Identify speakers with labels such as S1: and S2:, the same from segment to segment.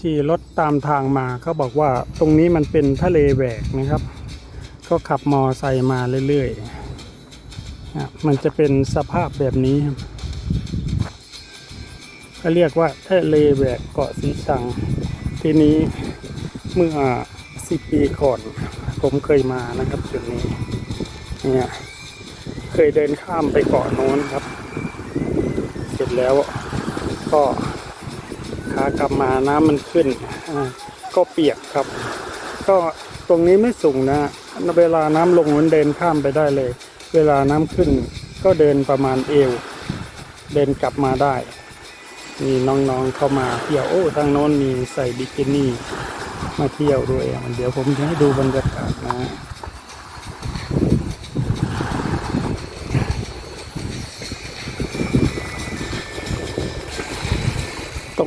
S1: ขี่รถตามทางมาเขาบอกว่าตรงนี้มันเป็นทะเลแหวกนะครับ ก็ขับมอไซค์มาเรื่อยๆนะมันจะเป็นสภาพแบบนี้ครับก็เรียกว่าทะเลแหวกเกาะสีชัง ทีนี้เมื่อสิบปีก่อน ผมเคยมานะครับจุดนี้เนี่ยเคยเดินข้ามไปเกาะโน้นครับ เสร็จแล้วก็ากลับมาน้ำมันขึ้น ก็เปียกครับ ก็ตรงนี้ไม่สูงนะ เวลาน้ำลงมันเดินข้ามไปได้เลย เวลาน้ำขึ้นก็เดินประมาณเอว เดินกลับมาได้ มีน้องๆเข้ามาเที่ยวโอ้ทางโน้นมีใส่บิกินี่มาเที่ยวด้วยเดี๋ยวผมจะให้ดูบรรยากาศนะ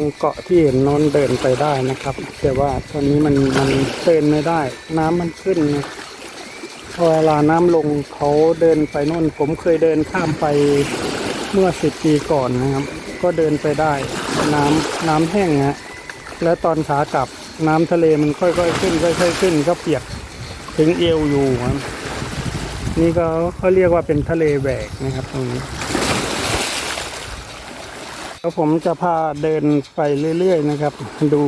S1: รงเกาะที่เห็นน้นเดินไปได้นะครับ แต่ว่าตอนนี้มันมันเดินไม่ได้ น้ำมันขึ้นพอเวลาน้ำลงเขาเดินไปโน่น ผมเคยเดินข้ามไปเมื่อสิบปีก่อนนะครับ ก็เดินไปได้ น้ำน้ำแห้งฮะและตอนขากลับน้ำทะเลมันค่อยๆขึ้นค่อยๆขึ้น ก็เปียกถึงเอวอยู่ครับนี่ก็เขาเรียกว่าเป็นทะเลแหวกนะครับตรงนี้ แล้วผมจะพาเดินไปเรื่อยๆนะครับ ดู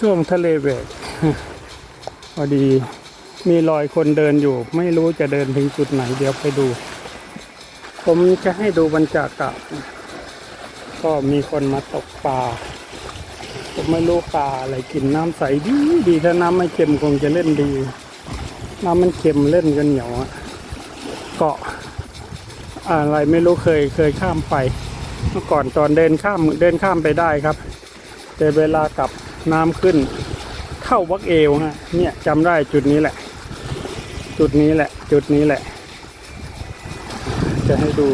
S1: ช่วงทะเลแหวกพอดีมีรอยคนเดินอยู่ ไม่รู้จะเดินถึงจุดไหน เดี๋ยวไปดู ผมจะให้ดูบรรยากาศก็มีคนมาตกปลาผมไม่รู้ปลาอะไรกินน้ำใสดีดีถ้าน้ำไม่เค็มคงจะเล่นดี น้ำมันเค็มเล่นกันเหนียวอะเกาะอะไรไม่รู้เคยเคยข้ามไป เมื่อก่อนตอนเดินข้ามเดินข้ามไปได้ครับ แต่เวลากลับน้ำขึ้น เท่าวักเอวฮะเนี่ยจำได้จุดนี้แหละ จุดนี้แหละ จุดนี้แหละ จะให้ดู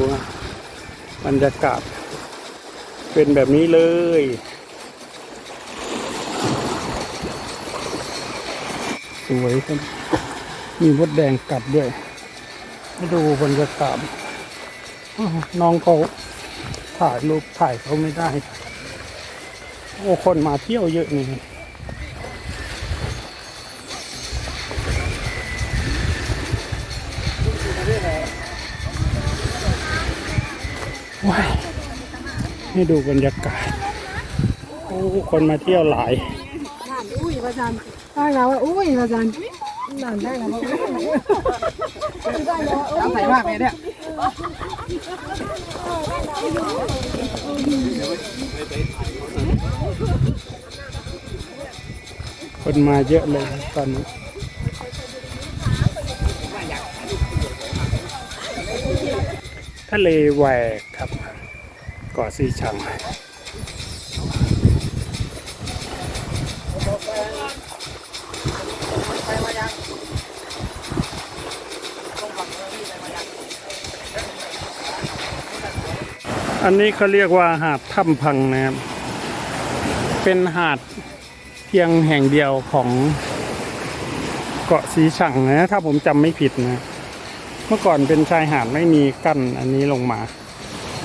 S1: บรรยากาศเป็นแบบนี้เลยสวยครับมีมดแดงกัดด้วยให้ดูบรรยากาศน้องเขา ถ่ายรูปถ่ายเขาไม่ได้ โอ้คนมาเที่ยวเยอะนี่ว้ายให้ดูบรรยากาศ โอ้คนมาเที่ยวหลาย
S2: ถามอุ้ยประจันตั้งแล้วว่าอุ้ยประจันนั่นได้แล้วว่าอุ้ยได้แล้วว่าอุ้ย
S3: ใส่มากเลยเนี่ย
S1: คนมาเยอะเลยตอนนี้ทะเลแหวกครับเกาะสีชัง อันนี้เขาเรียกว่าหาดถ้ำพังนะครับ เป็นหาดเพียงแห่งเดียวของเกาะสีชังนะ ถ้าผมจำไม่ผิดนะ เมื่อก่อนเป็นชายหาดไม่มีกั้นอันนี้ลงมา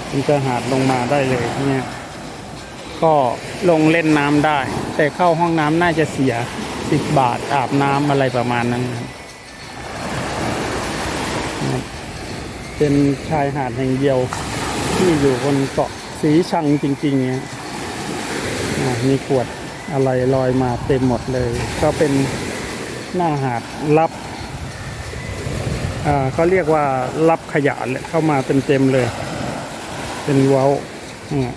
S1: เป็นชายหาดลงมาได้เลยเนี่ย ก็ลงเล่นน้ำได้ แต่เข้าห้องน้ำน่าจะเสียสิบบาทอาบน้ำอะไรประมาณนั้นนะเป็นชายหาดแห่งเดียว ที่อยู่บนเกาะสีชังจริงๆเนี่ยมีขวดอะไรลอยมาเต็มหมดเลย ก็เป็นหน้าหาดรับเขาเรียกว่ารับขยะเลยเข้ามาเต็มๆเลย เป็นเว้าม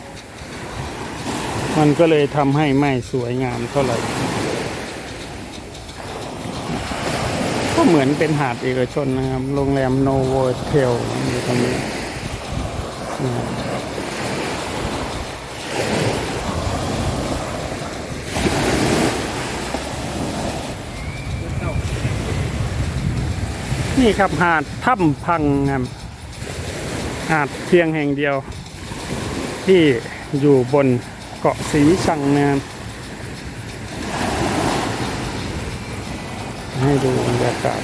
S1: มันก็เลยทำให้ไม่สวยงามเท่าไหร่ ก็เหมือนเป็นหาดเอกชนนะครับ โรงแรมโนโวเทลอยู่ตรงนี้ นี่ครับหาดถ้ำพังครับหาดเพียงแห่งเดียว ที่อยู่บนเกาะสีชังนะครับให้ดูบรรยากาศ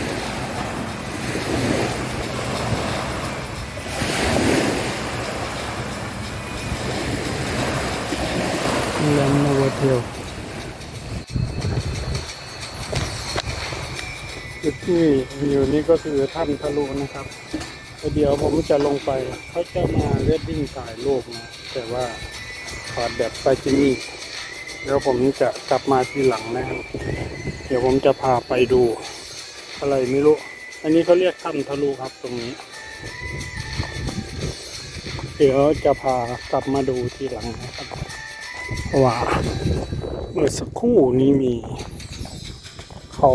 S1: แลนโนเทลจุดที่อยู่นี่ก็คือถ้ำทะลุนะครับเดี๋ยวผมจะลงไปเขาจะมาเวดดิ้งถ่ายรูกนะ แต่ว่าถอดแบบไปที่นี่เดี๋ยวผมจะกลับมาทีหลังนะเดี๋ยวผมจะพาไปดู อะไรไม่รู้ อันนี้เขาเรียกถ้ำทะลุครับตรงนี้ เดี๋ยวจะพากลับมาดูทีหลังนะครับ ว่าเมื่อสักครู่นี้มี เขา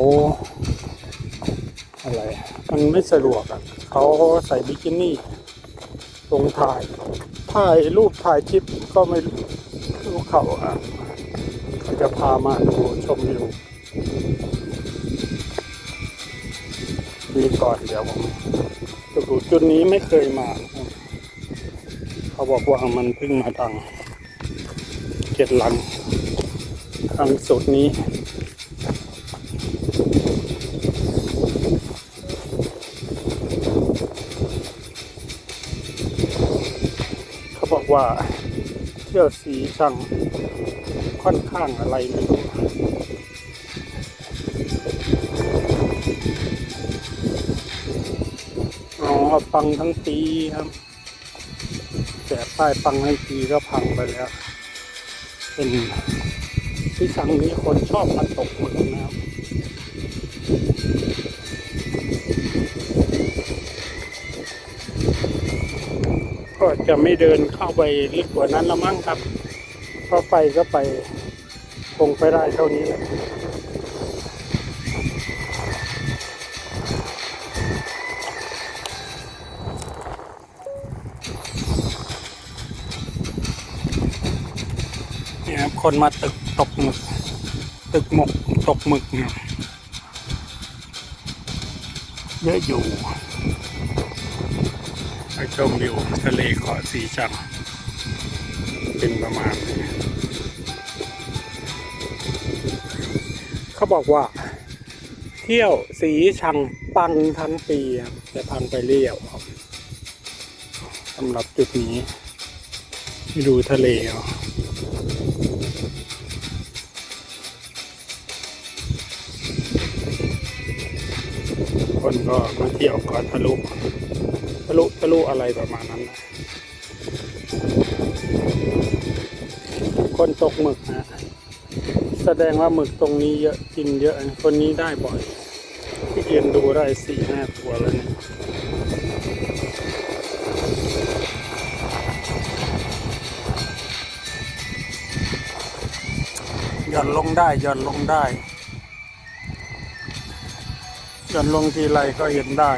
S1: อะไร มันไม่สะดวกอะเขาใส่บิกินี่ลงถ่าย ถ่ายรูปถ่ายคลิปก็ไม่รู้เขาอะเขาจะพามาดูชมวิวนี่ก่อนเดี๋ยวผมจุดนี้ไม่เคยมา เขาบอกว่ามันเพิ่งมาดัง จ็ดลังครั้งสุดนี้ เขาบอกว่าเที่ยวสีช่างค่อนข้างอะไรไม่รู้อ๋อปังทั้งปีครับ แต่ป้ายปังทั้งปีก็พังไปแล้ว เป็นที่สังนี้คนชอบมาตกหมึกนะครับก็จะไม่เดินเข้าไปลึกกว่านั้นละมั้งครับเพราะไปก็ไปคงไปได้เท่านี้แหละ คนมาตึกตกหมึก ตึกหมกตกหมึกเนี่ยเยอะอยู่ไปชมวิวทะเลเกาะสีชังเป็นประมาณนี้เขาบอกว่า เที่ยวสีชังปังทั้งปีครับแต่พังไปเรียวครับสำหรับจุดนี้ไปดูทะเลเอา คนก็มาเที่ยวกาะทะลุทะลุทะลุอะไรประมาณนั้นนะคนตกหมึกนะแสดงว่าหมึกตรงนี้เยอะกินเยอะ คนนี้ได้บ่อยที่เรียนดูได้สี่ห้าตัวแล้วเนี่ยหย่อนลงได้หย่อนลงได้ นลงทีไรก็เห็นได้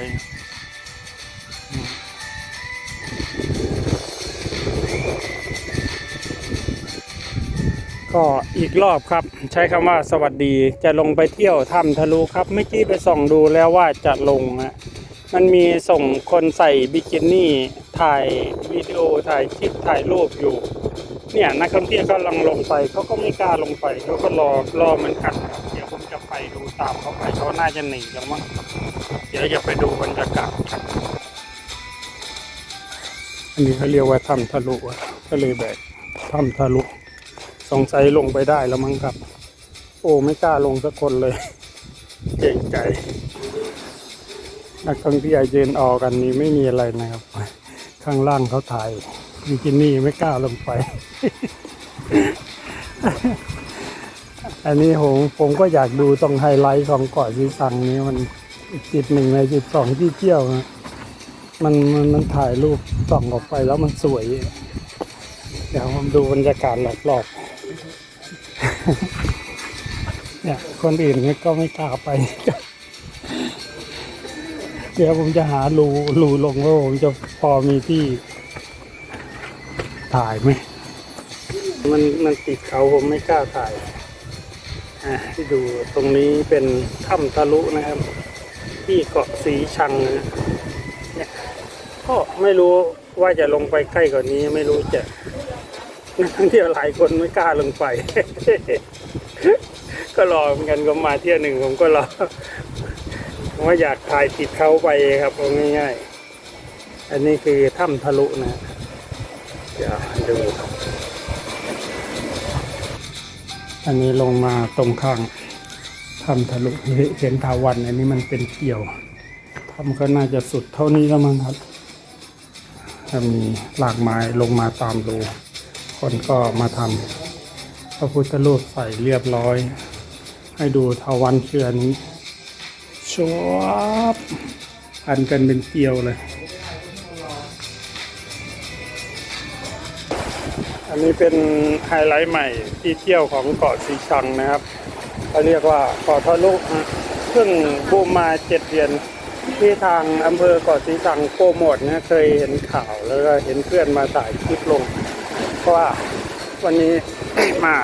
S1: ก็อีกรอบครับ ใช้คำว่าสวัสดีจะลงไปเที่ยวถ้ำทะลุครับเมื่อกี้ไปส่องดูแล้วว่าจะลงฮะมันมีส่งคนใส่บิกินี่ถ่ายวิดีโอถ่ายคลิปถ่ายรูปอยู่ เนี่ยนักท่องเที่ยวก็ลังลงไปเขาก็ไม่กล้าลงไปเขาก็รอรอมือนกันครับ ตามเขาไปเขาน่าจะหนีแล้วมั้งเดี๋ยวจะไปดูบรรยากาศอันนี้เขาเรียกว่าถ้ำทะลุอะทะเลยแบกถ้ำทะลุสงสัยลงไปได้แล้วมั้งครับ โอ้ไม่กล้าลงสักคนเลย เก่งใจนักท่องเที่ยวยืนออกกันนี้ไม่มีอะไรนะครับ ข้างล่างเขาถ่ายบิกินี่ไม่กล้าลงไป อันนี้ผมผมก็อยากดูตรงไฮไลท์ของเกาะสีสังนี้มันจิตหนึ่งในจิตสองที่เที่ยวนะมันมันมันถ่ายรูปส่องออกไปแล้วมันสวย เดี๋ยวผมดูบรรยากาศรอบๆเนี่ยคนอื่นก็ไม่กล้าไป เดี๋ยวผมจะหารูรูลงว่าผมจะพอมีที่ถ่ายไหมมันมันติดเขาผมไม่กล้าถ่าย ที่ดูตรงนี้เป็นถ้ำทะลุนะครับ ที่เกาะสีชังนะเนี่ยก็ไม่รู้ว่าจะลงไปใกล้กว่านี้ไม่รู้จะนักท่องเที่ยวหลายคนไม่กล้าลงไป ก็รอเหมือนกันก็มาเที่ยวหนึ่งผมก็รอว่าอยากถ่ายติดเขาไปครับง่ายๆ อันนี้คือถ้ำทะลุนะเดี๋ยวดู อันนี้ลงมาตรงข้างทำทะลุเห็นทาวันอันนี้มันเป็นเกี่ยวทำก็น่าจะสุดเท่านี้แล้วมั้งครับถ้ามีหลากไม้ลงมาตามรูคนก็มาทำพระพุทธรูปใส่เรียบร้อย ให้ดูทาวันเชือนี้ชวบพันกันเป็นเกลียวเลย นี้เป็นไฮไลท์ใหม่ที่เที่ยวของเกาะสีชังนะครับเขาเรียกว่าเกาะทะลุฮะเพิ่งบูมมาเจ็ดเดือนที่ทางอำเภอเกาะสีชังโปรโมทนะเคยเห็นข่าวแล้วก็เห็นเพื่อนมาถ่ายคลิปลง เพราะว่าวันนี้มา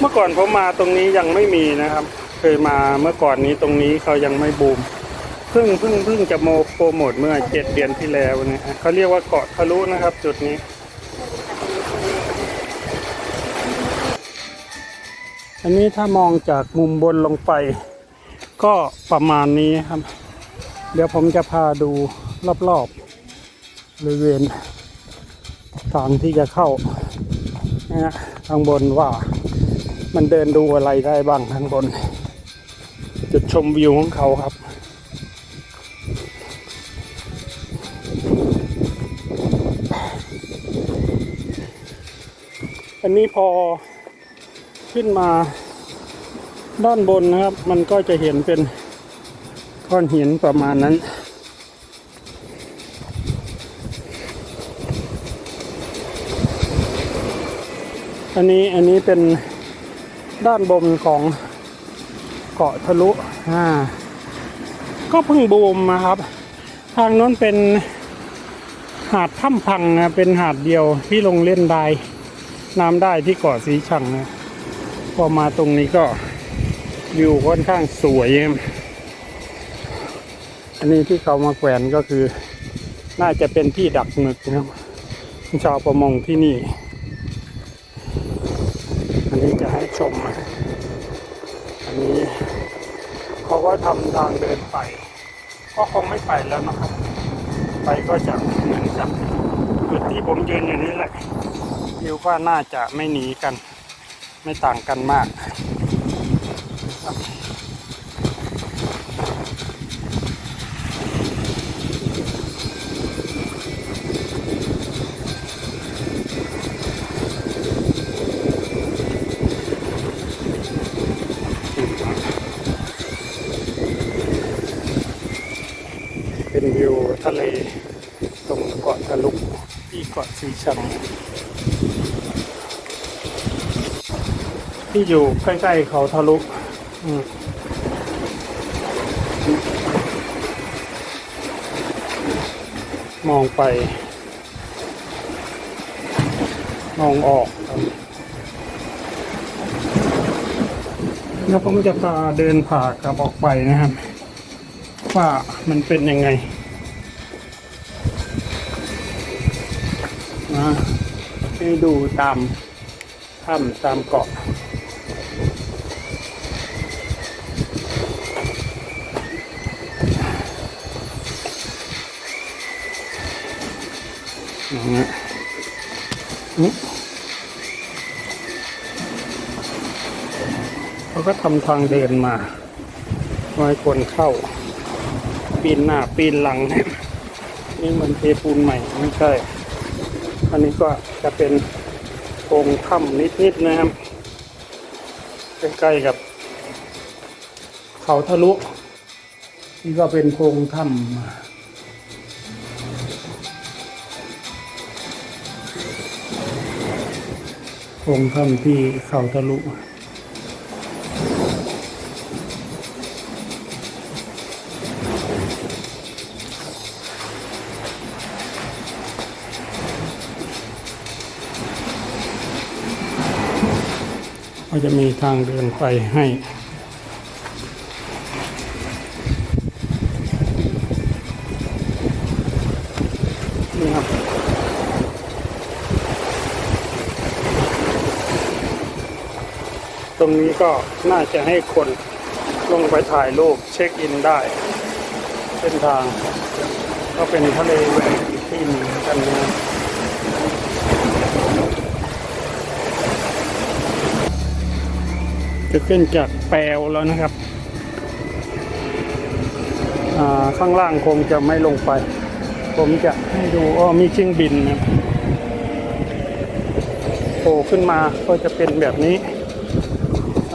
S1: เมื่อก่อนผมมาตรงนี้ยังไม่มีนะครับ เคยมาเมื่อก่อนนี้ตรงนี้เขายังไม่บูมเพิ่งเพิ่งเพิ่งจะโมโปรโมทเมื่อเจ็ดเดือนที่แล้วนะฮะเขาเรียกว่าเกาะทะลุนะครับ จุดนี้ อันนี้ถ้ามองจากมุมบนลงไป ก็ประมาณนี้ครับ เดี๋ยวผมจะพาดูรอบๆบริเวณทางที่จะเข้านะฮะข้างบนว่ามันเดินดูอะไรได้บ้างข้างบน จุดชมวิวของเขาครับอันนี้พอ ขึ้นมาด้านบนนะครับ มันก็จะเห็นเป็นก้อนหินประมาณนั้น อันนี้อันนี้เป็นด้านบนของเกาะทะลุอ่าก็เพิ่งบูมนะครับ ทางโน้นเป็นหาดถ้ำพังนะเป็นหาดเดียวที่ลงเล่นได้ น้ำได้ที่เกาะสีชังนะ พอมาตรงนี้ก็วิวค่อนข้างสวยอันนี้ที่เขามาแขวนก็คือ น่าจะเป็นที่ดักหมึกนะชาวประมงที่นี่ อันนี้จะให้ชม อันนี้เขาก็ทำทางเดินไป ก็คงไม่ไปแล้วนะครับ ไปก็จะเหมือนกับจุดที่ผมยืนอยู่นี้แหละวิวก็น่าจะไม่หนีกัน ไม่ต่างกันมากเป็นวิวทะเลตรงเกาะทะลุที่เกาะสีชัง ที่อยู่ใกล้ๆเขาทะลุอมมองไป มองออกครับแล้วผมจะพาเดินผ่ากลับออกไปนะครับ ว่ามันเป็นยังไงนะให้ดูตามถ้ำตามเกาะ อย่าง เงี้ยอืมเขาก็ทำทางเดินมาไว้คนเข้า ปีนหน้าปีนหลังนี่เหมันเทปูนใหม่ไม่ใช่ อันนี้ก็จะเป็นโพรงถ้ำนิดๆนะครับ ใกล้ๆกับ เขาทะลุ นี่ก็เป็นโพรงถ้ำ องค์ท่านที่เขาทะลุก็จะมีทางเดินไปให้ นี่ครับ ต รงนี้ก็น่าจะให้คนลงไปถ่ายรูปเช็คอินได้ เส้นทาง ก็เป็นทะเลแหวกอีกที่หนึ่งเหมือนกันนะจะขึ้นจากแปลวแล้วนะครับ ข้างล่างคงจะไม่ลงไป ผมจะให้ดูอ้อมีเครื่องบินนะโผล่ขึ้นมาก็จะเป็นแบบนี้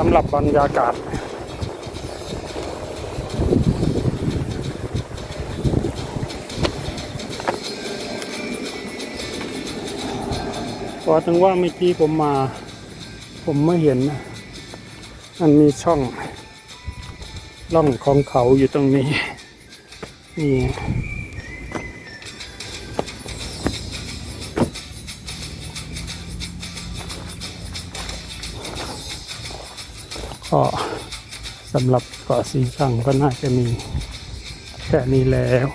S1: สำหรับบรรยากาศ พอถึงว่าเมื่อกี้ผมมา ผมไม่เห็น มันมีช่องร่องของเขาอยู่ตรงนี้ นี่ ก็สำหรับเกาะสีชังก็น่าจะมีแค่นี้แล้ว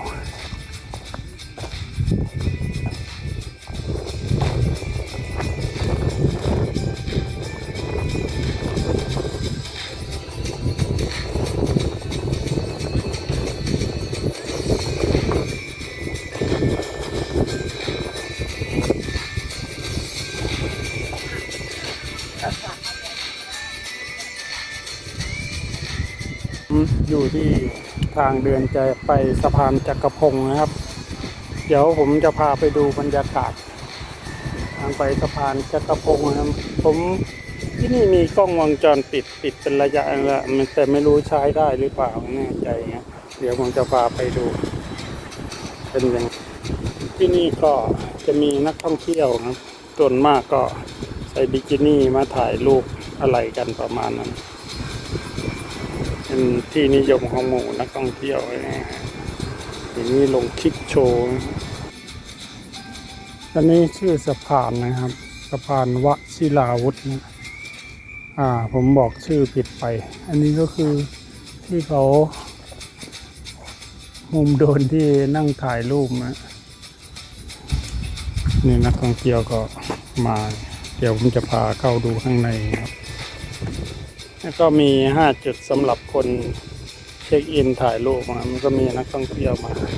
S1: ทางเดินจะไปสะพานจักรพงศ์นะครับ เดี๋ยวผมจะพาไปดูบรรยากาศ ทางไปสะพานจักรพงศ์นะครับ ผมที่นี่มีกล้องวงจรปิดปิดเป็นระยะละมันแต่ไม่รู้ใช้ได้หรือเปล่าแน่ใจเงี้ยเดี๋ยวผมจะพาไปดู เป็นยังไงที่นี่ก็จะมีนักท่องเที่ยวนะส่วนมากก็ใส่บิกินี่มาถ่ายรูปอะไรกันประมาณนั้น เป็นที่นิยมของหมู่นักท่องเที่ยวนะฮะทีนี้ลงคลิปโชว์อันนี้ชื่อสะพานนะครับ สะพานวชิราวุธนะอ่าผมบอกชื่อผิดไป อันนี้ก็คือที่เขามุมโดนที่นั่งถ่ายรูปนะนี่นักท่องเที่ยวก็มา เดี๋ยวผมจะพาเข้าดูข้างในครับ แล้วก็มีห้าจุดสำหรับคนเช็คอินถ่ายรูปมามันก็มีนักท่องเที่ยวมาเนี่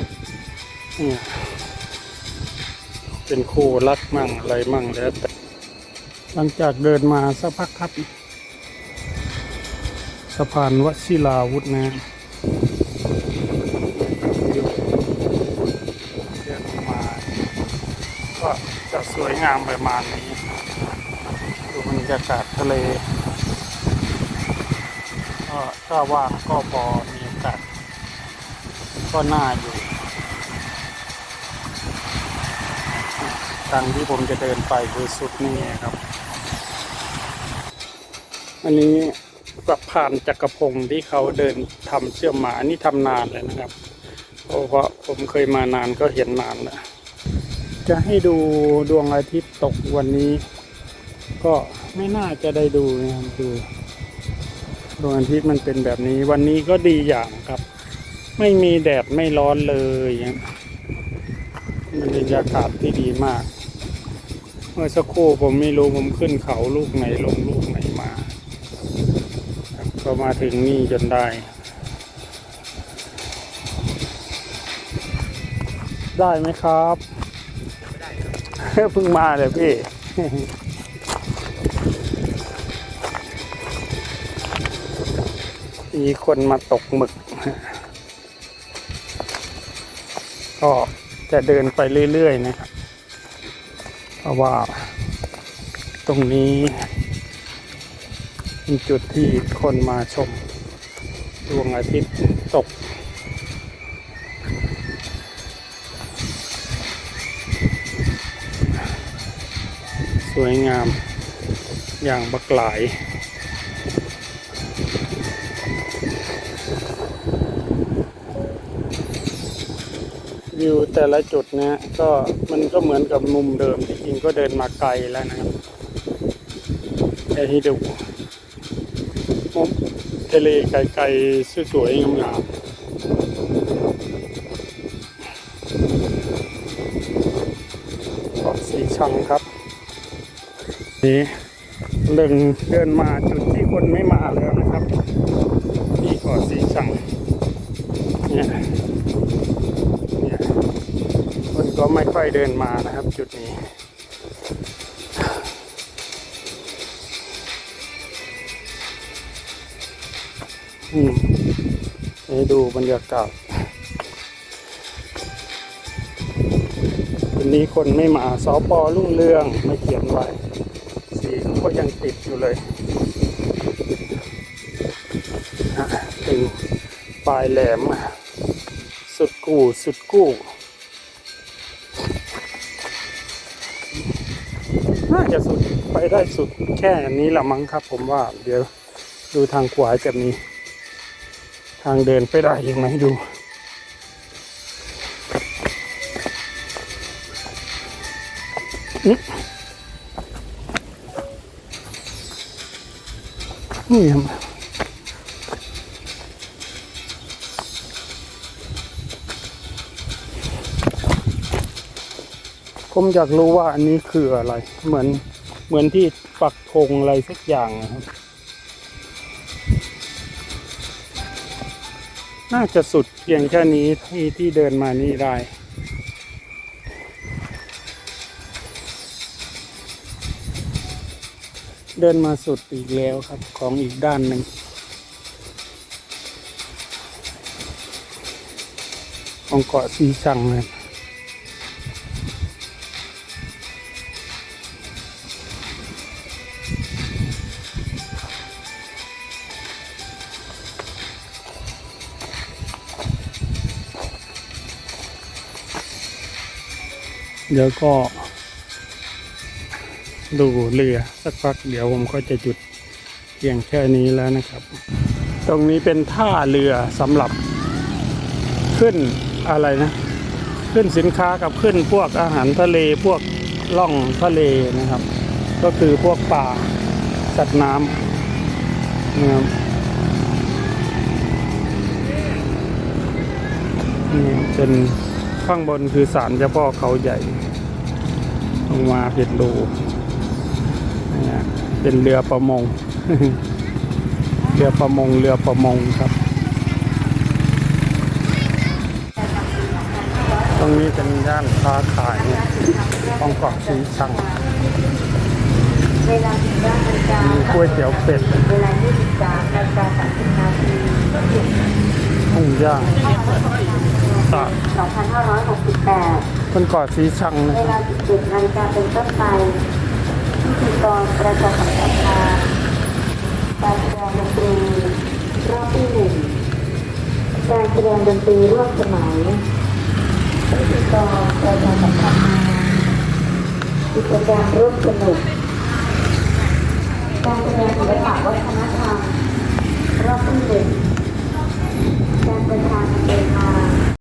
S1: ยเป็นคู่รักมั่งอะไรมั่งแล้วแต่หลังจากเดินมาสักพักครับ สะพานวชิราวุธนะเดินออกมาก็จะสวยงามประมาณนี้ ดูบรรยากาศทะเล ถ้าว่างก็พอมีโอกาสก็น่าอยู่ทางที่ผมจะเดินไปคือสุดนี่ครับ อันนี้สะพานจักรพงศ์ที่เขาเดินทำเชื่อมมาอันนี้ทำนานเลยนะครับ เพราะว่าผมเคยมานานก็เห็นนานแล้วจะให้ดูดวงอาทิตย์ตกวันนี้ ก็ไม่น่าจะได้ดูนะครับดู ดวงอาทิตย์มันเป็นแบบนี้ วันนี้ก็ดีอย่างครับ ไม่มีแดดไม่ร้อนเลยมันบรรยากาศที่ดีมาก เมื่อสักครู่ผมไม่รู้ผมขึ้นเขาลูกไหนลงลูกไหนมาครับก็มาถึงนี่จนได้ ได้ไหมครับเพิ่งมาเลยพี่ มีคนมาตกหมึก ก็จะเดินไปเรื่อยๆนะครับ เพราะว่าตรงนี้เป็นจุดที่คนมาชมดวงอาทิตย์ตกสวยงามอย่างบักหลาย วิวแต่ละจุดเนะก็มันก็เหมือนกับมุมเดิมจริงก็เดินมาไกลแล้วนะครับแค่ให้ดูมุมทะเลไกลๆสวยๆงามๆเกาะสีชังครับนี่เดินเดินมาจุดที่คนไม่มาแล้วนะครับ ที่เกาะสีชัง ก็ไม่ค่อยเดินมานะครับ จุดนี้นี่ดูบรรยากาศวันนี้คนไม่มาสอปอรุ่งเรืองไม่เขียนไว้ สีก็ยังติดอยู่เลยเป็นปลายแหลม สุดกู่สุดกู้ น่าจะสุดไปได้สุดแค่นี้ละมั้งครับ ผมว่า เดี๋ยวดูทางขวาจะมี ทางเดินไปได้ยังไหมดูนี่ครับ ผมอยากรู้ว่าอันนี้คืออะไร เหมือนเหมือนที่ปักธงอะไรสักอย่างนะครับ น่าจะสุดเพียงแค่นี้ที่ที่เดินมานี่ได้เดินมาสุดอีกแล้วครับของอีกด้านหนึ่ง ของเกาะซีชังเลย เดี๋ยวก็ ดูเรือสักพักเดี๋ยวผมก็จะจุดเพียงแค่นี้แล้วนะครับ ตรงนี้เป็นท่าเรือสำหรับขึ้นอะไรนะ ขึ้นสินค้ากับขึ้นพวกอาหารทะเลพวกล่องทะเลนะครับ ก็คือพวกปลาสัตว์น้ำนะครับนี่เป็นข้างบนคือศาลเจ้าพ่อเขาใหญ่ ลงมาเป็นรูนะฮะเป็นเรือประมง เรือประมง เรือประมงครับ ตรงนี้เป็นย่านค้าขายของเกาะสีชัง
S3: เวลา15นาฬิกา
S1: มีก๋วยเตี๋ยวเป็ด
S3: เวลา23นาฬิกา30นาที
S1: หุ่งย่างตาก
S3: 2568
S1: คนก่อสีชังนะ
S3: เว
S1: ลารับ
S3: จุดนาฬิกาเป็นต้นไปพิธีกรประชาสัมพันธ์การแสดงดนตรีรอบที่หนึ่งการแสดงดนตรีร่วมสมัยพิธีกรประชาสัมพันธ์กิจกรรมร่วมสนุก การแสดงศิลปะวัฒนธรรมรอบที่หนึ่งการประชาสัมพันธ์